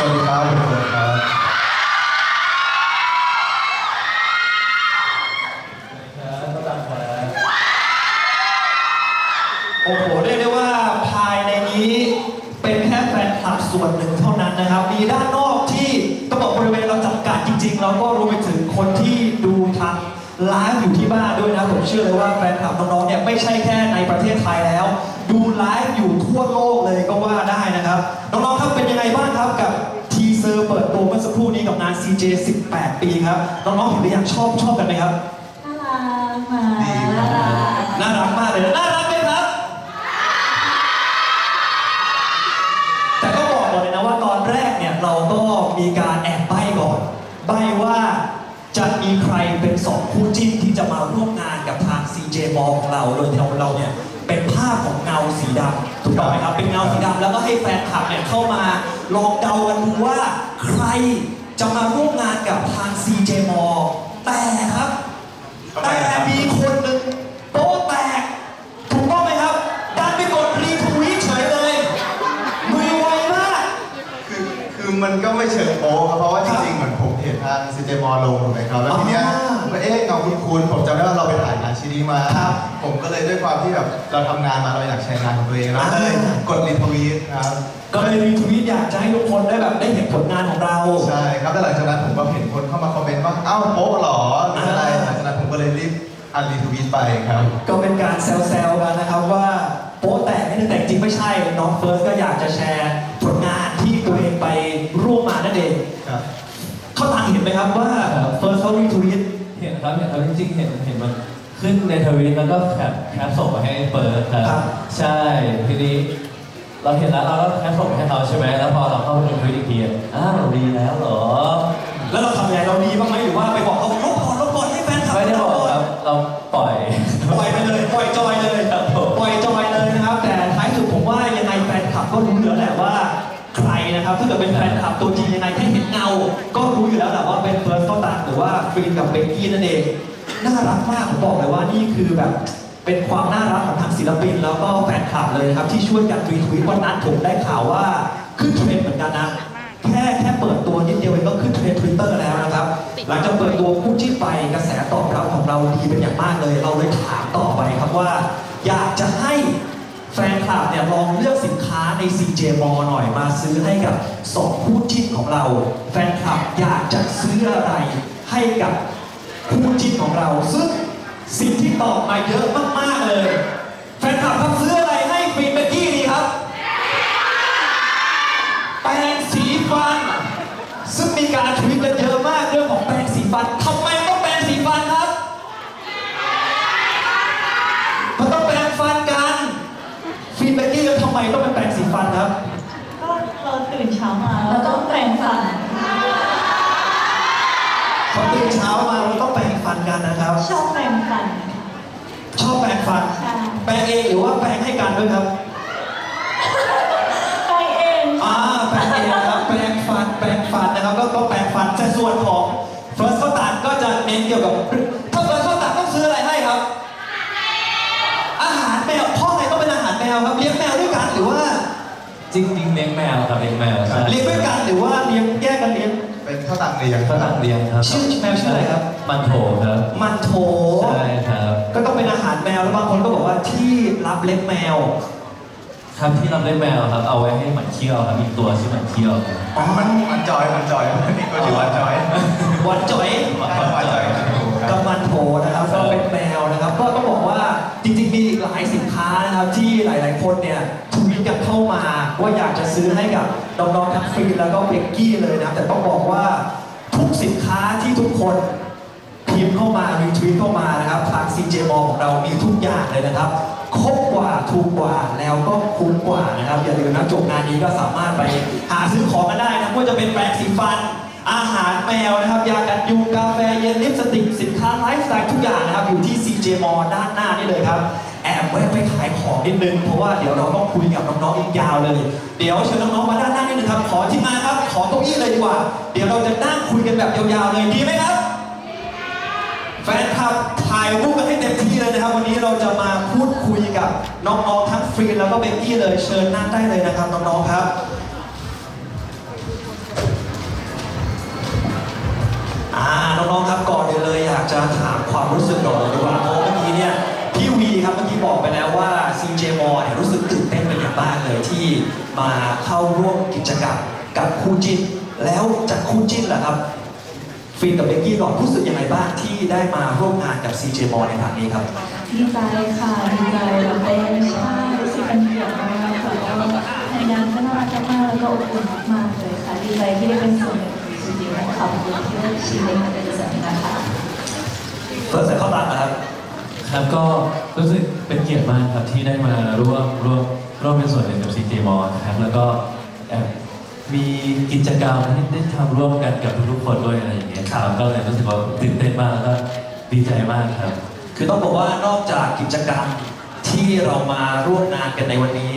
สวัสดีครับทุกคนครับโอ้โหเรียกได้ว่าภายในนี้เป็นแค่แฟนคลับส่วนหนึ่งเท่านั้นนะครับ มีด้านนอกที่ต้องบอกบริเวณเราจำกัดจริงๆ แล้วก็รวมไปถึงคนที่ดูทางไลฟ์อยู่ที่บ้านด้วยนะผมเชื่อเลยว่าแฟนคลับน้องๆเนี่ยไม่ใช่แค่ในประเทศไทยแล้ว ดูไลฟ์อยู่ทั่วโลกเลยก็ว่าได้นะครับ น้องๆครับเป็นยังไงบ้างครับกับ CJ 18 ปีครับ น้องๆเห็นหรือยังชอบชอบกันไหมครับ น่ารักมาน่ารักน่ารักมากเลยนะน่ารักไหมครับ แต่ก็บอกก่อนเลยนะว่าตอนแรกเนี่ยเราก็มีการแอบใบ้ก่อน ใบ้ว่าจะมีใครเป็นสองคู่จิ้นที่จะมาร่วมงานกับทาง CJ m ของเรา โดยที่เราเนี่ยเป็นภาพของเงาสีดำถูกต้องไหมครับ เป็นเงาสีดำแล้วก็ให้แฟนคลับเนี่ยเข้ามาลองเดากันดูว่าใคร จะมาร่วมงานกับทาง CJ m แต่ครับ แต่มีคนหนึ่งโป๊ะแตก ถูกต้องไหมครับดันไปกดรีทวีตเฉยเลย มือไวมาก คือคือมันก็ไม่เชิงโป๊ะครับเพราะว่าจริงๆเหมือนผมเห็นทางซีเจมอลงถูกไหมครับแล้วทีเนี้ย อ่า ผมก็เอ๊ะเงาคุณๆผมจำได้ว่าเราไปถ่ายงานชิ้นนี้มาครับผมก็เลยด้วยความที่แบบเราทำงานมาเราอยากแชร์งานของตัวเองแล้วก็เลยอ่ากดรีทวีตครับ ก็เลยรีทวีตอยากจะให้ทุกคนได้แบบได้เห็นผลงานของเรา ใช่ครับแล้วหลังจากนั้นผมก็เห็นคนเข้ามาคอมเมนต์ว่าอ้าวโป๊ะเหรอหรืออะไรอ่าหลังจากนั้นผมก็เลยรีบอันรีทวีตไปครับ ก็เป็นการแซวๆกันนะครับว่าโป๊ะแตกนี่แต่จริงไม่ใช่น้องเฟิร์สก็อยากจะแชร์ผลงานที่ตัวเองไปร่วมมานั่นเองครับเขาต่างเห็นไหมครับว่าเฟิร์สเขารีทวีตเห็น ครับเห็นครับจริงๆเห็นเห็นมันขึ้นในทวิตแล้วก็แคปแคปส่งมาให้เปิดครับครับ ใช่ทีนี้ เราเห็นแล้วเราก็แคปส่งให้เขาใช่ไหมแล้วพอเราเข้าไปดูทวิตอีกทีอ้าวดีแล้วเหรอ แล้วเราทำยังไงเราดีบ้างไหมหรือว่าไปบอกเขาลบก่อนลบก่อนให้แฟนคลับไม่ได้บอกครับเราปล่อยปล่อยไปเลยปล่อยจอยเลยครับผมปล่อยจอยเลยนะครับ แต่ท้ายสุดผมว่ายังไงแฟนคลับก็รู้อยู่แล้วแหละว่า ใครนะครับถ้าเกิดเป็นแฟนคลับตัวจริงยังไงแค่เห็นเงา ก็รู้อยู่แล้วแหละว่าเป็นเฟิร์สเข้าตังหรือว่าฟรีนกับเบกกี้นั่นเองน่ารักมากผมบอกเลยว่านี่คือแบบเป็นความน่ารักของทางศิลปิน แล้วก็แฟนคลับเลยครับที่ช่วยกันรีทวีตวันนั้นผมได้ข่าวว่าขึ้นเทรนด์เหมือนกันนะแค่แค่เปิดตัวนิดเดียวเองก็ขึ้นเทรนด์ทวิตเตอร์แล้วนะครับ หลังจากเปิดตัวคู่จิ้นไปกระแสตอบรับของเราดีเป็นอย่างมากเลย เราเลยถามต่อไปครับว่า อยากจะให้ แฟนคลับเนี่ยลองเลือกสินค้าใน CJ m a l l หน่อยมาซื้อให้กับสองคู่จิ้นของเรา แฟนคลับอยากจะซื้ออะไรให้กับคู่จิ้นของเรา ซึ่งสิ่งที่ตอบมาเยอะมาก ๆ เลย แฟนคลับครับซื้ออะไรให้ฟินเบกกี้ดีครับแปรงสีฟันซึ่งมีการทวิต ชอบแปรงฟันชอบแปรงฟัน ใช่แปรงเองหรือว่าแปรงให้กันด้วยครับแปรงเองอ่าแปรงเองนะครับแปรงฟันแปรงฟันนะครับก็ก็แปรงฟันแต่ส่วนของเฟิร์สข้าวตัดก็จะเน้นเกี่ยวกับถ้าเฟิร์สข้าวตัดต้องซื้ออะไรให้ครับ อาหารแมวพ่อไงต้องเป็นอาหารแมวครับเลี้ยงแมวด้วยกันหรือว่าจริงจริงๆเลี้ยงแมวครับเลี้ยงแมวใช่เลี้ยงด้วยกันหรือว่าเลี้ยงแยกกันเลี้ยง เป็นข้าวตังเรียงก็ต่างเลี้ยงครับชื่อแมวชื่ออะไรครับ มันโถครับ มันโถใช่ครับ ก็ต้องเป็นอาหารแมวแล้วบางคนก็บอกว่าที่รับเล็บแมว ครับที่เราเลี้ยงแมวครับ เอาไว้ให้หมันเคี้ยวครับมีตัวชื่อหมันเคี้ยวครับอ๋อมันมันจอยมันจอยนี่ก็ชื่อว่าจอยวันจ่อยใช่ว่าจอยครับกับมันโถนะครับก็เป็นแมวนะครับ ก็ต้องบอกว่าจริงๆมีอีกหลายสินค้านะครับที่หลาย ๆ คนเนี่ยทวีตกันเข้ามาว่าอยากจะซื้อให้กับ น้องๆทั้งฟรีนแล้วก็เบกกี้เลยนะ แต่ต้องบอกว่าทุกสินค้าที่ทุกคนพิมพ์เข้ามารีทวีตเข้ามานะครับทาง CJ m ของเรามีทุกอย่างเลยนะครับครบกว่าถูกกว่าแล้วก็คุ้มกว่านะครับ อย่าลืมนะจบงานนี้ก็สามารถไปหาซื้อของกันได้นะไม่ว่าจะเป็นแปรงสีฟัน อาหารแมวนะครับ ยากันยุงกาแฟเย็นลิปสติกสินค้าไลฟ์สไตล์ทุกอย่างนะครับ อยู่ที่ CJ m a l l ด้านหน้านี่เลยครับ แอบแวะไปขายของนิดนึง เพราะว่าเดี๋ยวเราต้องคุยกับน้องๆอีกยาวเลย เดี๋ยวเชิญน้องๆมาด้านหน้านิดนึงครับ ขอที่มาครับ ขอเก้าอี้เลยดีกว่า เดี๋ยวเราจะนั่งคุยกันแบบยาวๆเลยดีไหมครับ แฟนคลับถ่ายรูปกันให้เต็มที่เลยนะครับ วันนี้เราจะมาพูดคุยกับน้องๆทั้งฟรีแล้วก็เบกกี้เลยเชิญนั่งได้เลยนะครับน้องๆครับอ่าน้องๆครับก่อนเลยอยากจะถามความรู้สึกก่อนเลยดีกว่า ครับเมื่อกี้บอกไปแล้วว่า CJ m o เนี่ยรู้สึกตื่นเต้นเป็นอย่างมากเลยที่มาเข้าร่วมกิจกรรมกับคู่จิ้น แล้วจากคู่จิ้นล่ะครับ ฟินกับเบกกี้ก่อนรู้สึกยังไงบ้างที่ได้มาร่วมงานกับ CJ m o ในครั้งนี้ครับ ดีใจค่ะดีใจแล้วก็ใช่รู้สึกเป็นเกียรติมากค่ะแล้วก็พยายามก็น่ารักมากแล้วก็อบอุ่นมากๆเลยค่ะดีใจที่ได้เป็นส่วนหนึ่งของสตูดิโอขอบคุณที่เลือกชีวิตมาเป็นส่วนหนึ่งนะคะเฟิร์สใส่เข้าตังนะครับ ครับก็รู้สึกเป็นเกียรติมากครับที่ได้มาร่วมร่วมร่วมเป็นส่วนหนึ่งกับซีเจมอนะครับแล้วก็แอบมีกิจกรรมที่ได้ทำร่วมกันกับทุกๆคนด้วยอะไรอย่างเงี้ยครับก็เลยรู้สึกว่าตื่นเต้นมากแล้วก็ดีใจมากครับ คือต้องบอกว่านอกจากกิจกรรม ที่เรามาร่วมงานกันในวันนี้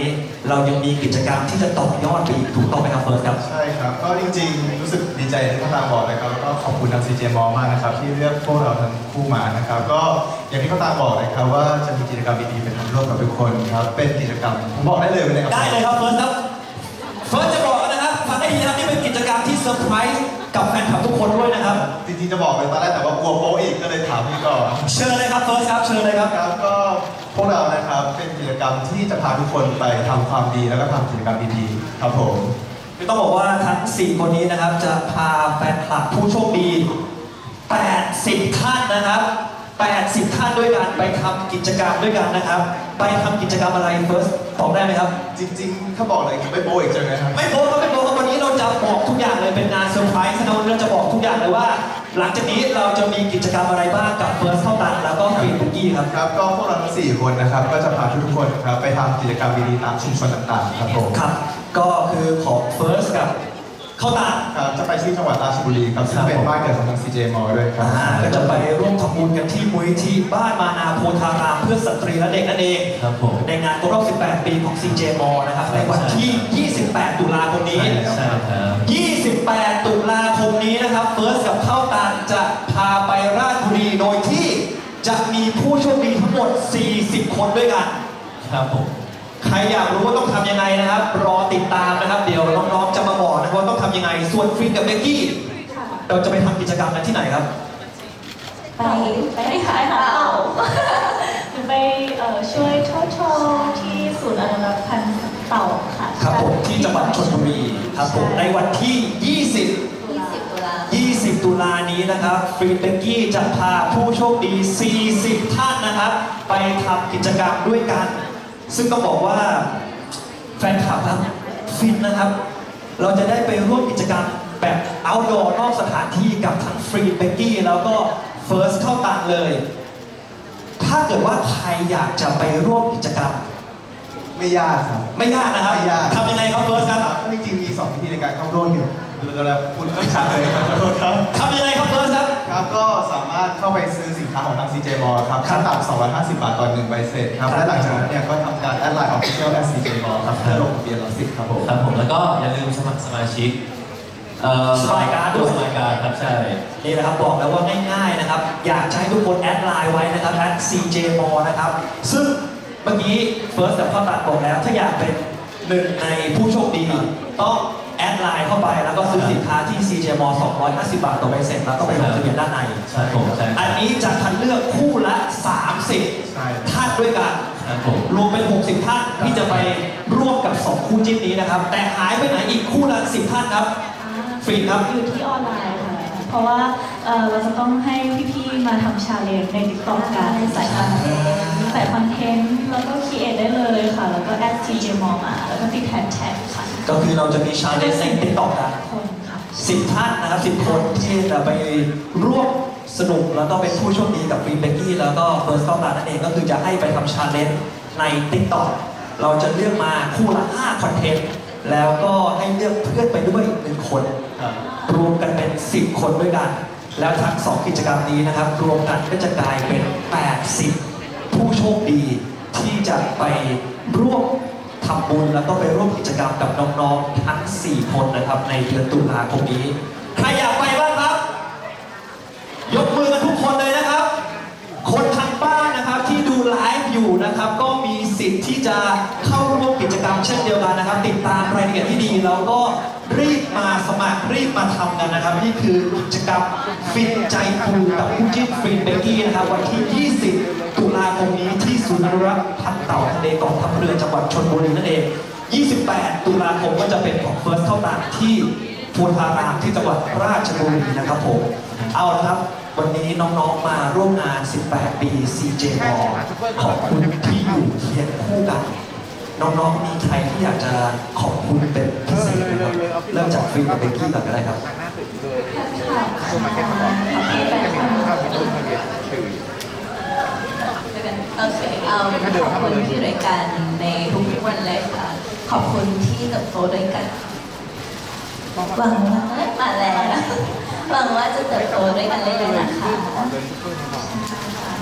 เรายังมีกิจกรรมที่จะต่อยอดไปอีกถูกต้องไหมครับเฟิร์สครับ ใช่ครับ ก็จริงๆ รู้สึกดีใจที่พ่อตามบอกนะครับแล้วก็ขอบคุณทาง CJ m มากนะครับที่เลือกพวกเราทั้งคู่มานะครับ ก็อย่างที่พ่อตามบอกนะครับว่าจะมีกิจกรรมดีๆไปทำร่วมกับทุกคนครับเป็นกิจกรรมผมบอกได้เลยเป็นไงครับได้เลยครับเฟิร์สครับ เฟิร์สจะบอกนะครับฟังให้ดีนะครับนี่เป็นกิจกรรมที่เซอร์ไพรส์ กับแฟนคลับทุกคนด้วยนะครับ จริงๆจะบอกเลยตอนแรกแต่ว่ากลัวโป๊ะอีกก็เลยถามพี่ก่อน เชิญเลยครับเฟิร์สครับเชิญเลยครับ ครับก็พวกเรานะครับเป็นกิจกรรมที่จะพาทุกคนไปทำความดีแล้วก็ทำกิจกรรมดีๆครับผมคือต้องบอกว่าทั้ง 4 คนนี้นะครับ จะพาแฟนคลับผู้โชคดี 80 ท่านนะครับ 80 ท่านด้วยกันไปทำกิจกรรมด้วยกันนะครับ ไปทำกิจกรรมอะไรเฟิร์สตอบได้ไหมครับ จริงๆ ถ้าบอกเลยคือไม่โป๊ะอีกใช่ไหมครับ ไม่โป๊ะครับไม่โป๊ะครับวันนี้เรา จะบอกทุกอย่างเลยเป็นงานเซอร์ไพรส์นะวันนี้เราจะบอกทุกอย่างเลยว่า หลังจากนี้เราจะมีกิจกรรมอะไรบ้างกับเฟิร์สเข้าตังแล้วก็ฟรีบุกี้ครับ ครับก็พวกเราทั้งสี่คนนะครับก็จะพาทุกๆคนครับไปทำกิจกรรมดีๆตามชุมชนต่างๆครับผม ครับ ก็คือของเฟิร์สกับ เข้าตังครับจะไปที่จังหวัดราชบุรีครับซึ่งเป็นบ้านเกิดของทาง CJ m ด้วยครับอ่าก็จะไปร่วมทำบุญกันที่มูลนิธิบ้านมานาโพธารามเพื่อสตรีและเด็กนั่นเองครับผมในงานครบรอบ 18 ปีของ CJ m นะครับในวันที่ 28 ตุลาคมนี้ ใช่ครับ 28 ตุลาคมนี้นะครับเฟิร์สกับเข้าตาลจะพาไปราชบุรีโดยที่จะมีผู้โชคดีทั้งหมด 40 คนด้วยกัน ครับผม ใครอยากรู้ว่าต้องทำยังไง ส่วนฟรีนกับเบกกี้ ค่ะเราจะไปทำกิจกรรมกันที่ไหนครับ ไปไปขายหาเต่าหรือไปเอ่อช่วยทอดชอที่ศูนย์อนุรักษ์พันธุ์เต่าค่ะครับผมที่จังหวัดชลบุรีครับผมในวันที่ 20 20ตุลา20 ตุลานี้นะครับฟรีเบกกี้จะพาผู้โชคดี 40 ท่านนะครับ ไปทำกิจกรรมด้วยกัน ซึ่งต้องบอกว่าแฟนคลับครับฟินนะครับ เราจะได้ไปร่วมกิจกรรมแบบ outdoor นอกสถานที่กับทั้งฟรีเบกกี้แล้วก็เฟิร์สเข้าตังเลย ถ้าเกิดว่าใครอยากจะไปร่วมกิจกรรม ไม่ยากครับ ไม่ยากนะครับไม่ยาก ทำยังไงครับเฟิร์สครับจริงๆมีสองวิธีในการเข้าร่วมอยู่เราจะพูดไม่ชัดเลยครับขอโทษครับ ทำยังไงครับเฟิร์ส ครับครับก็สามารถเข้าไปซื้อสินค้าของทาง CJ m ครับครัขั้บนต่ำ250 บาทต่อหนึ่งใบเสร็จครับครับ และหลังจากนั้นเนี่ยก็ทำการแอดไลน์ official at CJ m ครับเพื่อลงทะเบียนรับสิทธิ์ครับผม ครับผมแล้วก็อย่าลืมสมัครสมาชิกเอ่อสมัยการ์ดด้วย สมัยการ์ดครับใช่ นี่นะครับบอกแล้วว่าง่ายๆนะครับ อยากจะให้ทุกคนแอดไลน์ไว้นะครับ at CJ m นะครับ ซึ่งเมื่อกี้เฟิร์สกับข้าวตัดบอกแล้ว ถ้าอยากเป็นหนึ่งในผู้โชคดี ต้องแอดไลน์เข้าไปแล้วก็ซื้อสินค้าที่ CJ m 250 บาทต่อใบเสร็จแล้วก็ไปลงทะเบียนด้านใน ใช่ผมใช่อันนี้จะคัดเลือกคู่ละใช่30ท่านด้วยกัน ครับผมรวมเป็น 60 ท่านที่จะไปร่วมกับ 2 คู่จิ้นนี้นะครับ แต่หายไปไหนอีกคู่ละ 10 ท่านครับ ฟรีครับ อยู่ที่ออนไลน์ค่ะ เพราะว่าเอ่อเราจะต้องให้พี่ๆ มาทำชาเลนจ์ในติ๊กต็อกกันใส่คอนเทนต์ใส่คอนเทนต์แล้วก็คีเอทได้เลยค่ะ แล้วก็แอด TJ มอมา แล้วก็ติดแฮชแท็กค่ะ ก็คือเราจะมีชาเลนจ์ในติ๊กต็อกกันคนค่ะ สิบท่านนะครับสิบคนที่จะไปร่วมสนุกแล้วก็เป็นผู้โชคดีกับฟรีเบกกี้แล้วก็เฟิร์สเข้ามานั่นเองก็คือจะให้ไปทำชาเลนจ์ใน TikTok เราจะเลือกมาคู่ละ5คอนเทนต์แล้วก็ให้เลือกเพื่อนไปด้วยอีกหนึ่งคนรวมกันเป็น 10 คนด้วยกัน แล้วทั้ง 2 กิจกรรมนี้นะครับ รวมกันก็จะกลายเป็น 80 ผู้โชคดีที่จะไปร่วม ทำบุญแล้วก็ไปร่วมกิจกรรมกับน้องๆทั้ง 4 คนนะครับ ในเดือนตุลาคมนี้ ใครอยากไปบ้างครับ ยกมือกันทุกคนเลยนะครับ คนทางบ้านนะครับที่ดูไลฟ์อยู่นะครับ ก็มีสิทธิ์ที่จะเข้าร่วมกิจกรรมเช่นเดียวกันนะครับ ติดตามรายละเอียดที่ดีแล้วก็รีบมาสมัครรีบมาทำกันนะครับ นี่คือกิจกรรมฟินใจฟูกับคู่จิ้นฟินเบกกี้นะครับ วันที่ 20 ตุลาคมนี้ที่ศูนย์อนุรักษ์ ต่าทะเลกองทัพเรือจังหวัดชลบุรีนั่นเอง 28 ตุลาคมก็จะเป็นของเฟิร์สเข้าต่างที่ภูพารามที่จังหวัดราชบุรีนะครับผม เอาละครับ วันนี้น้องๆมาร่วมงาน 18 ปี CJ m ขอบคุณที่อยู่เคียงคู่กัน น้องๆ มีใครที่อยากจะขอบคุณเป็นพิเศษไหมครับเริ่มจากฟรีกับเบกกี้ก่อนก็ได้ครับ ค่ะขอบคุณแฟนคลับ โอเคเอาขอบคุณที่อยู่ด้วยกันในทุกๆวันเลยค่ะ ขอบคุณที่เติบโตด้วยกันหวังว่ามาแล้วหวังว่าจะเติบโตด้วยกันเรื่อยๆนะคะ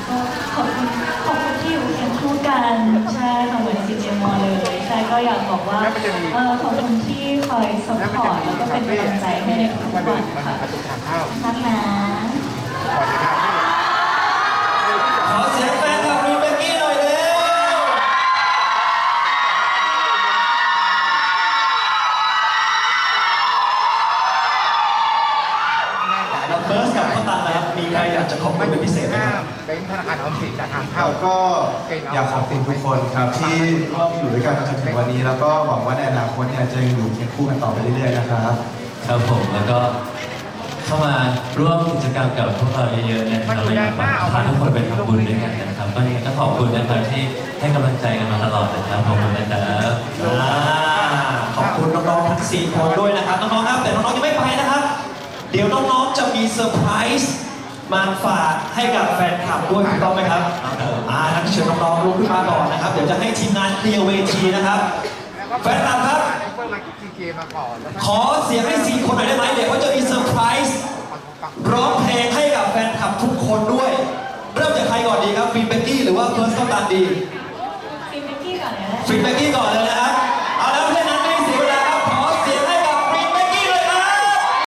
ก็ขอบคุณขอบคุณที่อยู่เคียงคู่กันใช่ค่ะเหมือนซีเจมอเลยใช่ก็อยากบอกว่าเออขอบคุณที่คอยซัพพอร์ตแล้วก็เป็นกำลังใจให้ในทุกวันค่ะรักนะขอเสียง เป็นธนาคารออมสินจากทางครัเข้าบก็อยากขอบคุณทุกคนครับที่ร่วมอยู่ด้วยกันมาจนถึงวันนี้แล้วก็หวังว่าในอนาคตเนี่ยจะยังอยู่เคียงคู่กันต่อไปเรื่อยๆนะครับ ครับผมแล้วก็เข้ามาร่วมกิจกรรมกับพวกเราเยอะๆนะครับแล้วอยากพาทุกคนไปทำบุญด้วยกันนะครับก็ยังไงก็ขอบคุณนะครับที่ให้กำลังใจกันมาตลอดนะครับขอบคุณนะครับอ่าขอบคุณน้องๆทั้ง4คนด้วยนะครับน้องๆครับแต่น้องๆยังไม่ไปนะครับ เดี๋ยวน้องๆจะมีเซอร์ไพรส์ มาฝากให้กับแฟนคลับด้วยถูกต้องไหมครับอ่างั้นเชิญน้องๆลุกขึ้นมาก่อนนะครับ เดี๋ยวจะให้ทีมงานเคลียร์เวทีนะครับแฟนคลับครับเพิ่มมาจีเกมาก่อนแล้วก็ขอเสียงให้สี่คนหน่อยได้ไหมเดี๋ยวเขาจะมีเซอร์ไพรส์ร้องเพลงให้กับแฟนคลับทุกคนด้วย เริ่มจากใครก่อนดีครับฟินเบกกี้หรือว่าเฟิร์สต้องตามดีฟิล์มเบกกี้ก่อนเลยนะฟินเบกกี้ก่อนเลยนะ